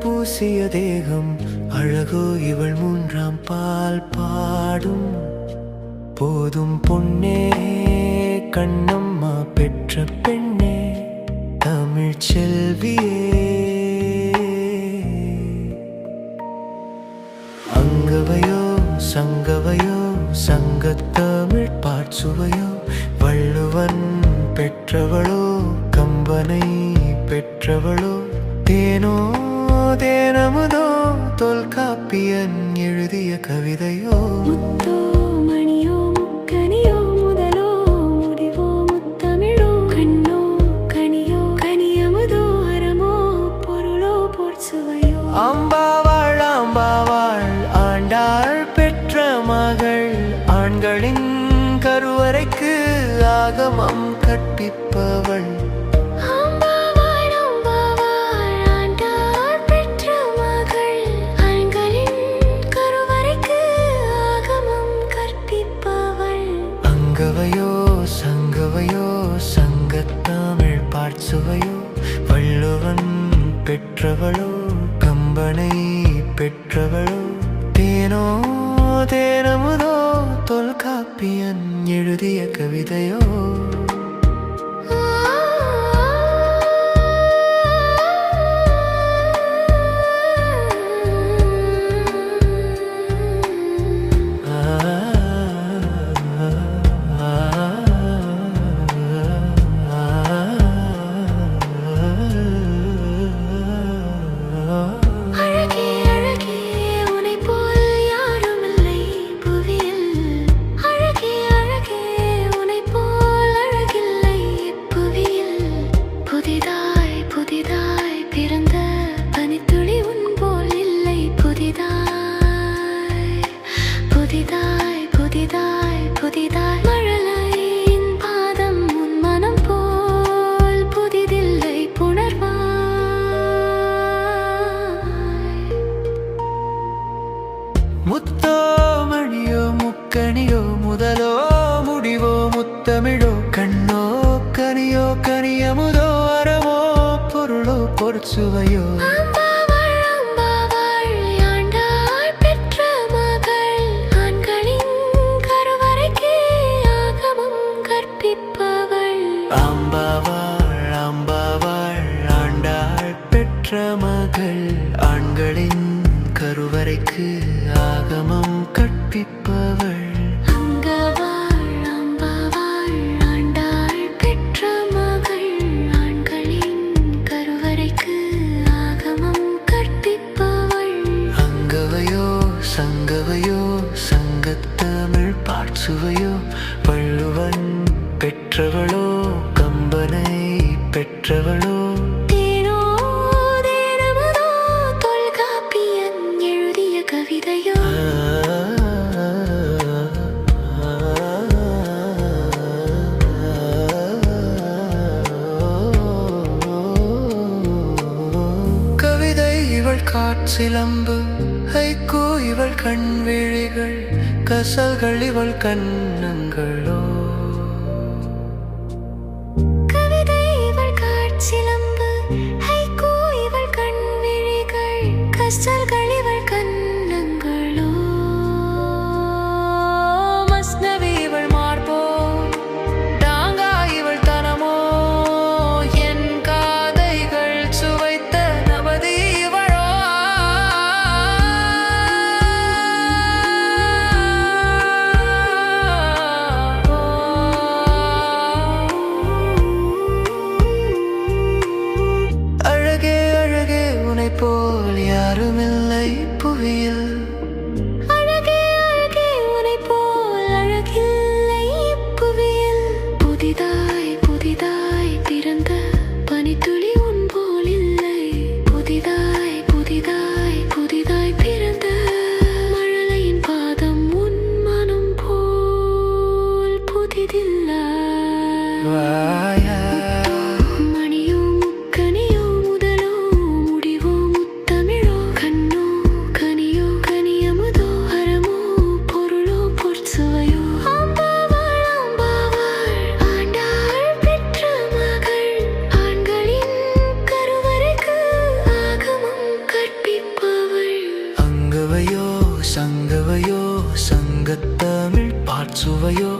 பூசிய தேகம் அழகோ இவள் மூன்றாம் பால் பாடும். போதும் பொன்னே கண்ணம்மா பெற்ற பெண்ணே தமிழ் செல்வியே. அங்கவையோ சங்கவையோ சங்கத்தமிழ் பாட்சுவையோ வள்ளுவன் பெற்றவளோ கம்பனை பெற்றவளோ? தேனோ? தேனமுதோ? தொல்காப்பியன் எழுதிய கவிதையோ? ஆம்பாவாள் ஆம்பாவாள் ஆண்டாள் பெற்ற மகள் ஆண்களின் கருவறைக்கு ஆகமம் கற்பிப்பவள். சங்கவையோ சங்கத்தமிழ் பாட்சுவையோ வள்ளுவன் பெற்றவளோ கம்பனை பெற்றவளோ தேனோ தேனமுதோ தொல்காப்பியன் எழுதிய கவிதை முத்தோ மணியோ முக்கணியோ முதலோ முடிவோ முத்தமிழோ கண்ணோ கனியோ கனியமுதோ அறமோ பொருளோ அம்பாவாள் ஆண்டாள் பெற்ற மகள் ஆண்களின் கருவறைக்கு ஆகமம் கற்பிப்பவள். ஆம்பாவாள் ஆம்பாவாள் ஆண்டாள் பெற்ற கவிதையோ கவிதை இவள் காட்சிலம்பு ஹைக்கூ இவள் கண் விழிகள் கசல்கள் இவள் கண்ணங்களோ புவியில் அழகே அழகே உனை போல் அழகில்லை புவியில் புதிதாய் புதிதாய் பிறந்த பனித்துளி உன் போல் இல்லை. புதிதாய் தங்கத்தமிழ் பாட்சுவையோ